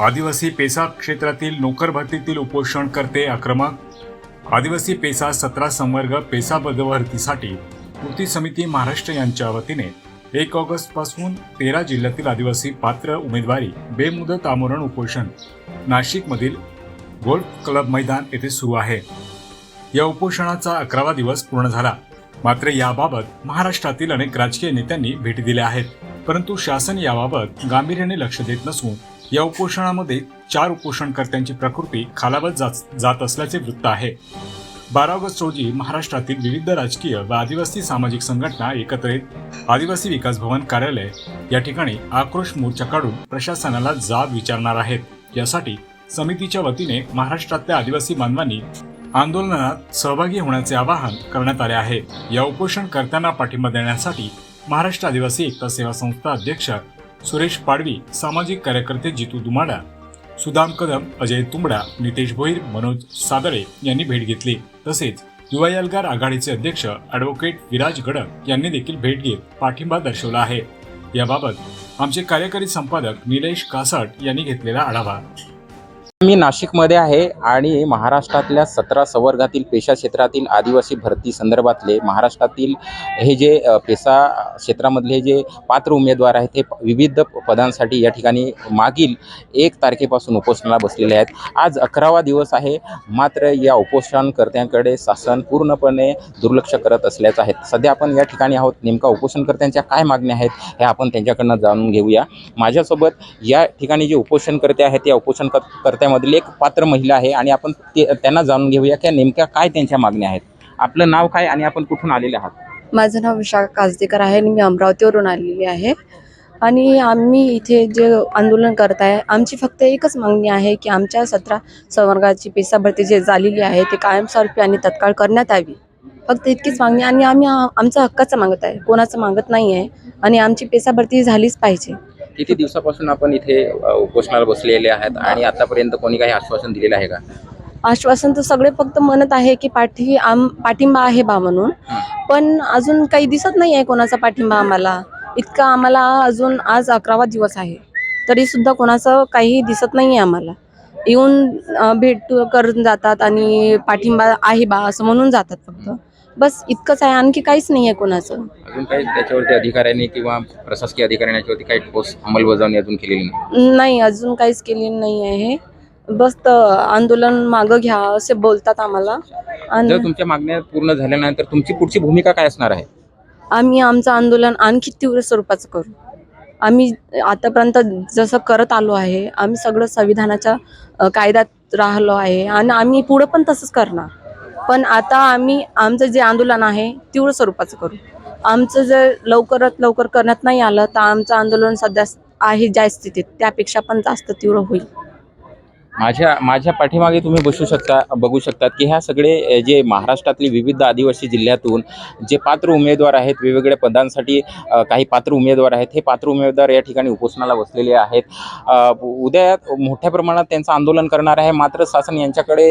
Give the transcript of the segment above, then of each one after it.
आदिवासी पेसा क्षेत्रातील नोकर भरतीतील उपोषण करते आक्रमक. आदिवासी पेसा सतरा संवर्ग पेसा पदभरतीसाठी कृती समिती महाराष्ट्र यांच्या वतीने एक ऑगस्टपासून तेरा जिल्ह्यातील आदिवासी पात्र उमेदवारी बेमुदत आमरण उपोषण नाशिकमधील गोल्फ क्लब मैदान येथे सुरू आहे. या उपोषणाचा अकरावा दिवस पूर्ण झाला. मात्र याबाबत महाराष्ट्रातील अनेक राजकीय नेत्यांनी भेटी दिल्या आहेत. परंतु शासन याबाबत गांभीर्याने लक्ष देत नसून या उपोषणामध्ये चार उपोषणकर्त्यांची प्रकृती खालावत जात जात असल्याचे वृत्त आहे. बारा ऑगस्ट रोजी महाराष्ट्रातील विविध राजकीय व आदिवासी सामाजिक संघटना एकत्र येत आदिवासी विकास भवन कार्यालय या ठिकाणी आक्रोश मोर्चा काढून प्रशासनाला जाब विचारणार आहेत. यासाठी समितीच्या वतीने महाराष्ट्रातल्या आदिवासी बांधवांनी आंदोलनात सहभागी होण्याचे आवाहन करण्यात आले आहे. या उपोषणकर्त्यांना पाठिंबा देण्यासाठी महाराष्ट्र आदिवासी एकता सेवा संस्था अध्यक्ष सुरेश पाडवी सामाजिक कार्यकर्ते जितू दुमाडा सुदाम कदम अजय तुंबडा नितेश भोईर मनोज सादळे यांनी भेट घेतली. तसेच युवा एल्गार आघाडीचे अध्यक्ष ॲडव्होकेट विराज गडक यांनी देखील भेट घेत पाठिंबा दर्शवला आहे. याबाबत आमचे कार्यकारी संपादक निलेश कासट यांनी घेतलेला आढावा. मी नाशिकमध्ये आहे आणि महाराष्ट्रातल्या सतरा संवर्गातील पेशा क्षेत्रातील आदिवासी भरती संदर्भातले महाराष्ट्रातील हे जे पेशा क्षेत्रामधले जे पात्र उमेदवार आहेत ते विविध पदांसाठी या ठिकाणी मागील एक तारखेपासून उपोषणाला बसलेले आहेत. आज अकरावा दिवस आहे. मात्र या उपोषणकर्त्यांकडे शासन पूर्णपणे दुर्लक्ष करत असल्याचं आहे. सध्या आपण या ठिकाणी आहोत. नेमका उपोषणकर्त्यांच्या काय मागण्या आहेत हे आपण त्यांच्याकडनं जाणून घेऊया. माझ्यासोबत या ठिकाणी जे उपोषणकर्ते आहेत या उपोषणकर्त्यामधील एक पात्र महिला आहे आणि आपण ते त्यांना जाणून घेऊया की नेमक्या काय त्यांच्या मागण्या आहेत. आपलं नाव काय आणि आपण कुठून आलेले आहात? माझं नाव विशाखा काजदेकर आहे आणि मी अमरावतीवरून आलेली आहे. आणि आम्ही इथे जे आंदोलन करत आहे आमची फक्त एकच मागणी आहे की आमच्या सतरा संवर्गाची पेसा भरती जे झालेली आहे ते कायमस्वरूपी आणि तत्काळ करण्यात यावी. फक्त इतकीच मागणी आणि आम्ही आ- हक्काचं मागत आहे. कोणाचं मागत नाही आहे आणि आमची पेसा भरती झालीच पाहिजे. किती दिवसापासून आपण इथे अ, उपोषणाला बसलेले आहेत आणि आतापर्यंत कोणी काही आश्वासन दिलेलं आहे का? आश्वासन तर सगळे फक्त म्हणत आहे की पाठी आम पाठिंबा आहे बा म्हणून. पण अजून काही दिसत नाही आहे कोणाचा पाठिंबा आम्हाला. इतका आम्हाला अजून आज अकरावा दिवस आहे. तरी सुद्धा कोणाचं काही दिसत नाही आहे आम्हाला. येऊन अं, भेट करून जातात आणि पाठिंबा आहे बा असं म्हणून जातात फक्त. बस इतकंच आहे. आणखी काहीच नाही आहे कोणाचं. अजून काही त्याच्यावरती अधिकाऱ्यांनी किंवा प्रशासकीय अधिकाऱ्यांनी याच्यावरती काही ठोस अंमलबजावणी अजून केलेली नाही? नाही अजून काहीच केलेलं नाही आहे बस आंदोलन मागं घ्या असे बोलतात आम्हाला. आणि जर तुमच्या मागण्या पूर्ण झाल्यानंतर तुमची पुढची भूमिका काय असणार आहे? आम्ही आमचं आंदोलन आणखी तीव्र स्वरूपाचं करू. आम्ही आतापर्यंत जसं करत आलो आहे आम्ही सगळं संविधानाच्या अ, कायद्यात राहिलो आहे. आणि आम्ही पुढं पण तसंच करणार. पण आता आम्ही आमचं जे आंदोलन आहे तीव्र स्वरूपाचं करू. आमचं जर लवकरात लवकर करण्यात नाही आलं तर आमचं आंदोलन सध्या आहे ज्या स्थितीत. त्यापेक्षा पण जास्त तीव्र होईल. माझ्या माझ्या पाठीमागे तुम्ही बसू शकता बघू शकतात की ह्या सगळे जे महाराष्ट्रातली विविध आदिवासी जिल्ह्यातून जे पात्र उमेदवार आहेत वेगवेगळ्या पदांसाठी काही पात्र उमेदवार आहेत हे पात्र उमेदवार या ठिकाणी उपोषणाला बसलेले आहेत. उद्या मोठ्या प्रमाणात त्यांचं आंदोलन करणार आहे मात्र शासन यांच्याकडे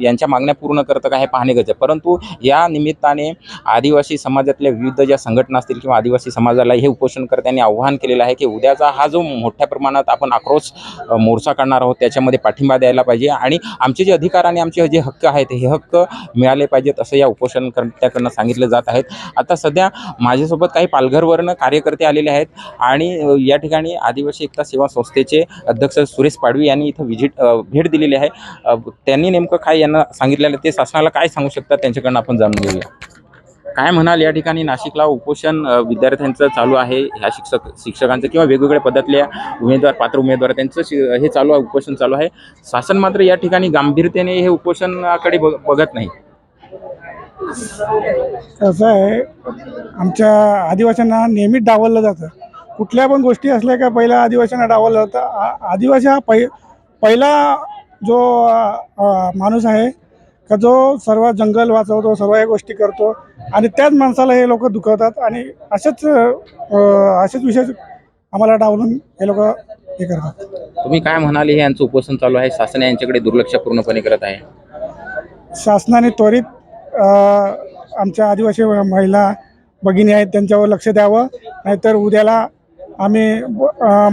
यांच्या मागण्या पूर्ण करतं का हे पाहणे गरजे परंतु या निमित्ताने आदिवासी समाजातल्या विविध ज्या संघटना असतील किंवा आदिवासी समाजाला हे उपोषणकर्त्यांनी आव्हान केलेलं आहे की उद्याचा हा जो मोठ्या प्रमाणात आपण आक्रोश मोर्चा काढणार आहोत त्याच्यामध्ये पाठिंबा द्यायला पाहिजे आणि आमचे जे अधिकार आणि आमचे जे हक्क आहेत हे हक्क मिळाले पाहिजेत असं या उपोषणकर्त्याकडनं सांगितलं जात आहेत. आता सध्या माझ्यासोबत काही पालघरवरनं कार्यकर्ते आलेले आहेत आणि या ठिकाणी आदिवासी एकता सेवा संस्थेचे अध्यक्ष सुरेश पाडवी यांनी इथं व्हिजिट भेट दिलेली आहे. त्यांनी नेमकं काय यांना सांगितलेलं ते शासनाला काय सांगू शकतात त्यांच्याकडनं आपण जाणून घेऊया. काय म्हणाल या ठिकाणी नाशिकला उपोषण विद्यार्थ्यांचं चालू आहे? ह्या शिक्षक शिक्षकांचं किंवा वेगवेगळ्या पदातल्या उमेदवार पात्र उमेदवार त्यांचं शि- हे चालू आहे उपोषण चालू आहे. शासन मात्र या ठिकाणी गांभीरतेने हे उपोषणाकडे बघ- बघत नाही. कसं आहे आमच्या आदिवासींना नेहमीच डावललं जातं. कुठल्या पण गोष्टी असल्या का पहिला आदिवासींना डावललं जातं. आ- आदिवासी हा पहि पहिला जो माणूस आहे का जो सर्व जंगल वाचवतो सर्व या गोष्टी करतो आणि त्याच माणसाला हे लोक दुखवतात आणि असेच असेच विषय आम्हाला डावलून हे लोक हे करतात. तुम्ही काय म्हणाले? हे यांचं उपोषण चालू आहे. शासन यांच्याकडे दुर्लक्ष पूर्णपणे करत आहे. शासनाने त्वरित आमच्या आदिवासी महिला भगिनी आहेत त्यांच्यावर लक्ष द्यावं. नाहीतर उद्याला आम्ही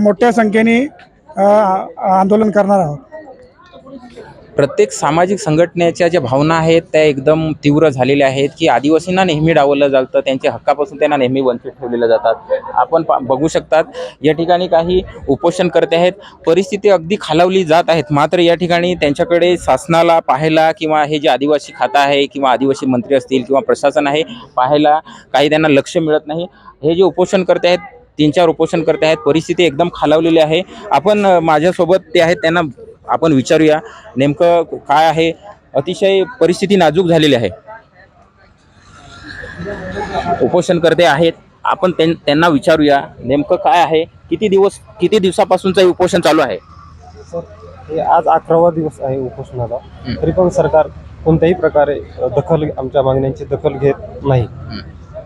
मोठ्या संख्येने आंदोलन करणार आहोत. प्रत्येक सामाजिक संघटनेच्या ज्या भावना आहेत त्या एकदम तीव्र झालेल्या आहेत की आदिवासींना नेहमी डावलं जातं त्यांच्या हक्कापासून त्यांना नेहमी वंचित ठेवलेलं जातात. आपण पा बघू शकतात या ठिकाणी काही उपोषणकर्ते आहेत. परिस्थिती अगदी खालावली जात आहेत. मात्र या ठिकाणी त्यांच्याकडे शासनाला पाहायला किंवा हे जे आदिवासी खातं आहे किंवा आदिवासी मंत्री असतील किंवा प्रशासन आहे पाहायला काही त्यांना लक्ष मिळत नाही. हे जे उपोषणकर्ते आहेत तीन चार उपोषणकर्ते आहेत परिस्थिती एकदम खालावलेली आहे. आपण माझ्यासोबत ते आहेत त्यांना आपण विचारूया नेमकं काय आहे? अतिशय परिस्थिती नाजूक झालेली आहे. उपोषणकर्ते आहेत. आपण त्यां- त्यांना विचारूया नेमकं काय आहे? किती दिवस किती दिवसापासूनचं उपोषण चालू आहे? हे आज अकरावा दिवस आहे उपोषणाला. तरी पण सरकार कोणत्याही प्रकारे दखल आमच्या मागण्यांची दखल घेत नाही.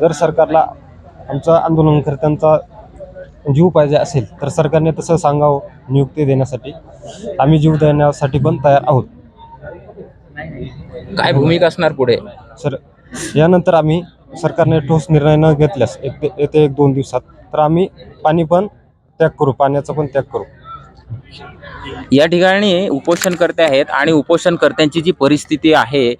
जर सरकारला आमच्या आंदोलनकर्त्यांचा जीव पाहिजे असेल तर सरकारने तसं सांगावं नियुक्ती देण्यासाठी. आम्ही जीव देण्यासाठी पण तयार आहोत. काय भूमिका असणार पुढे? सर यानंतर आम्ही सरकारने ठोस निर्णय न घेतल्यास एक ते येत्या एक दोन दिवसात तर आम्ही पाणी पण त्याग करू पाण्याचा पण त्याग करू. या ठिकाणी उपोषणकर्ते आहेत आणि उपोषणकर्त्यांची जी परिस्थिती आहे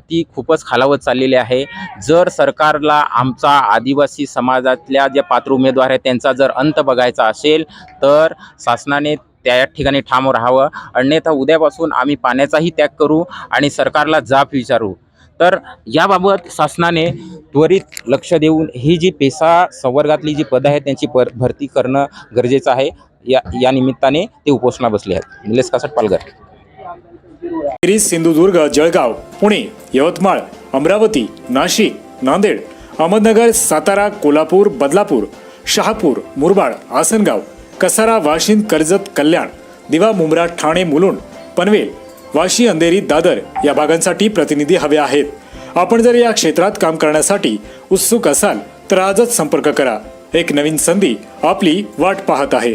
ती खूपच खालावत चाललेली आहे. जर सरकारला आमचा आदिवासी समाजातल्या ज्या पात्र उमेदवार आहेत त्यांचा जर अंत बघायचा असेल तर शासनाने त्या ठिकाणी ठाम राहावं. अन्यथा उद्यापासून आम्ही पाण्याचाही त्याग करू आणि सरकारला जाब विचारू. तर याबाबत शासनाने त्वरित लक्ष देऊन ही जी पेसा संवर्गातली जी पदं आहेत त्यांची पर भरती करणं गरजेचं आहे. या या निमित्ताने ते उपोषणा बसले आहेत. निलेश कासट पालघर. गिरीश सिंधुदुर्ग जळगाव पुणे यवतमाळ अमरावती नाशिक नांदेड अहमदनगर सातारा कोल्हापूर बदलापूर शहापूर मुरबाड आसनगाव कसारा वाशिंद कर्जत कल्याण दिवा मुंब्रा ठाणे मुलुंड पनवेल वाशी अंधेरी दादर या भागांसाठी प्रतिनिधी हवे आहेत. आपण जर या क्षेत्रात काम करण्यासाठी उत्सुक असाल तर आजच संपर्क करा. एक नवीन संधी आपली वाट पाहत आहे.